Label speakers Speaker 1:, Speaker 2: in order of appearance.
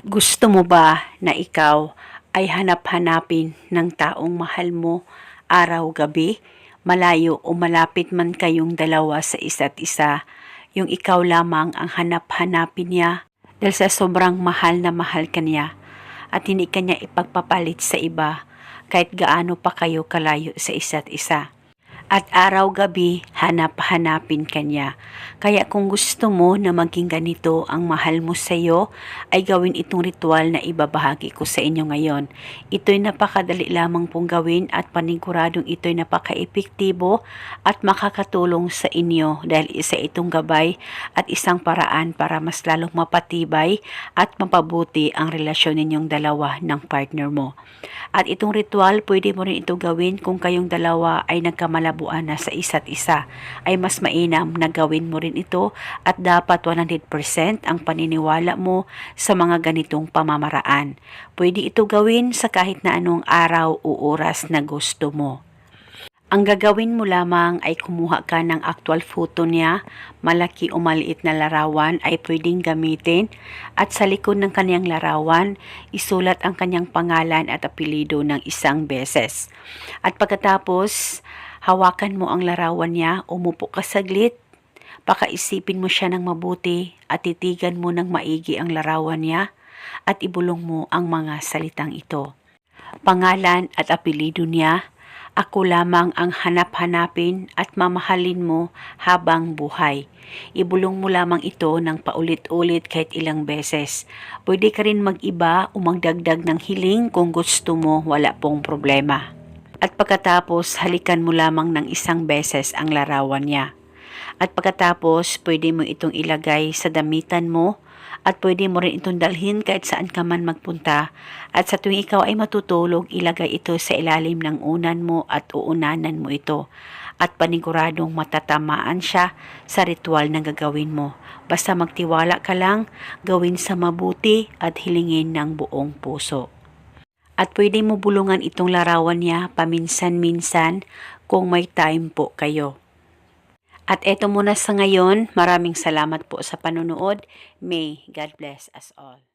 Speaker 1: Gusto mo ba na ikaw ay hanap-hanapin ng taong mahal mo araw-gabi, malayo o malapit man kayong dalawa sa isa't isa, yung ikaw lamang ang hanap-hanapin niya dahil sa sobrang mahal na mahal ka niya at hindi ka niya ipagpapalit sa iba kahit gaano pa kayo kalayo sa isa't isa. At araw-gabi, hanap-hanapin ka niya. Kaya kung gusto mo na maging ganito ang mahal mo sa iyo, ay gawin itong ritual na ibabahagi ko sa inyo ngayon. Ito'y napakadali lamang pong gawin at paniguradong ito'y napaka-epektibo at makakatulong sa inyo dahil isa itong gabay at isang paraan para mas lalong mapatibay at mapabuti ang relasyon ninyong dalawa ng partner mo. At itong ritual, pwede mo rin ito gawin kung kayong dalawa ay nagkamalabuan na sa isa't isa. Ay mas mainam na gawin mo rin ito at dapat 100% ang paniniwala mo sa mga ganitong pamamaraan. Pwede ito gawin sa kahit na anong araw o oras na gusto mo. Ang gagawin mo lamang ay kumuha ka ng actual photo niya, malaki o maliit na larawan ay pwedeng gamitin at sa likod ng kanyang larawan, isulat ang kanyang pangalan at apelido ng isang beses. At pagkatapos, hawakan mo ang larawan niya, umupo ka saglit, pakaisipin mo siya ng mabuti at titigan mo ng maigi ang larawan niya at ibulong mo ang mga salitang ito. Pangalan at apelido niya, ako lamang ang hanap-hanapin at mamahalin mo habang buhay. Ibulong mo lamang ito ng paulit-ulit kahit ilang beses. Pwede ka rin mag-iba o magdagdag ng hiling kung gusto mo, wala pong problema. At pagkatapos, halikan mo lamang ng isang beses ang larawan niya. At pagkatapos, pwede mo itong ilagay sa damitan mo at pwede mo rin itong dalhin kahit saan ka man magpunta. At sa tuwing ikaw ay matutulog, ilagay ito sa ilalim ng unan mo at uunanan mo ito. At paniguradong matatamaan siya sa ritual na gagawin mo. Basta magtiwala ka lang, gawin sa mabuti at hilingin ng buong puso. At pwede mo bulungan itong larawan niya paminsan-minsan kung may time po kayo. At eto muna sa ngayon, maraming salamat po sa panonood. May God bless us all.